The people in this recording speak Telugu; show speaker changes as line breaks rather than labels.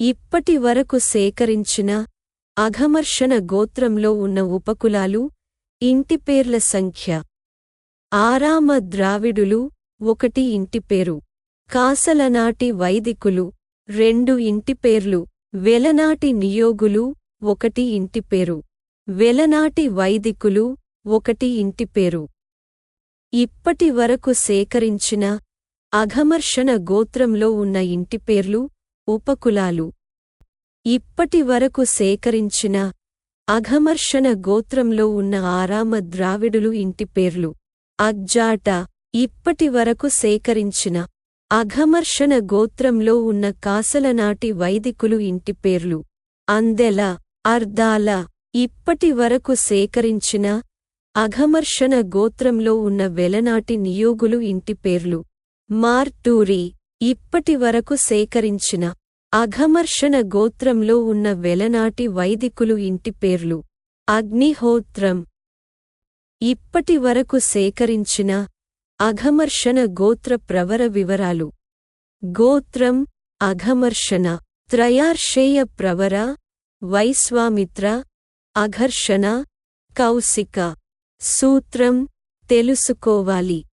ఇప్పటి వరకు సేకరించిన అఘమర్షణ గోత్రంలో ఉన్న ఉపకులాలు ఇంటిపేర్ల సంఖ్య. ఆరామ ద్రావిడులు ఒకటి ఇంటిపేరు కాసలనాటి వైదికులు రెండు ఇంటిపేర్లు వెలనాటి నియోగులు ఒకటి ఇంటిపేరు వెలనాటి వైదికులు ఒకటి ఇంటిపేరు ఇప్పటి వరకు సేకరించిన అఘమర్షణ గోత్రంలో ఉన్న ఇంటిపేర్లు ఉపకులాలు. ఇప్పటి వరకు సేకరించిన అఘమర్షణ గోత్రంలో ఉన్న ఆరామ ద్రావిడులు ఇంటిపేర్లు అజ్జాట ఇప్పటి వరకు సేకరించిన అఘమర్షణ గోత్రంలో ఉన్న కాసలనాటి వైదికులు ఇంటి పేర్లు. అందెల అర్దాల ఇప్పటి వరకు సేకరించిన అఘమర్షణ గోత్రంలో ఉన్న వెలనాటి నియోగులు ఇంటి పేర్లు. మార్టూరి ఇప్పటి వరకు సేకరించిన అఘమర్షణ గోత్రంలో ఉన్న వెలనాటి వైదికులు ఇంటి పేర్లు. అగ్నిహోత్రం. ఇప్పటి వరకు సేకరించిన అఘమర్షణ గోత్ర ప్రవర వివరాలు. గోత్రం అఘమర్షణ త్రయార్షేయ ప్రవర వైశ్వామిత్ర అఘర్షణ కౌశిక. సూత్రం తెలుసుకోవాలి.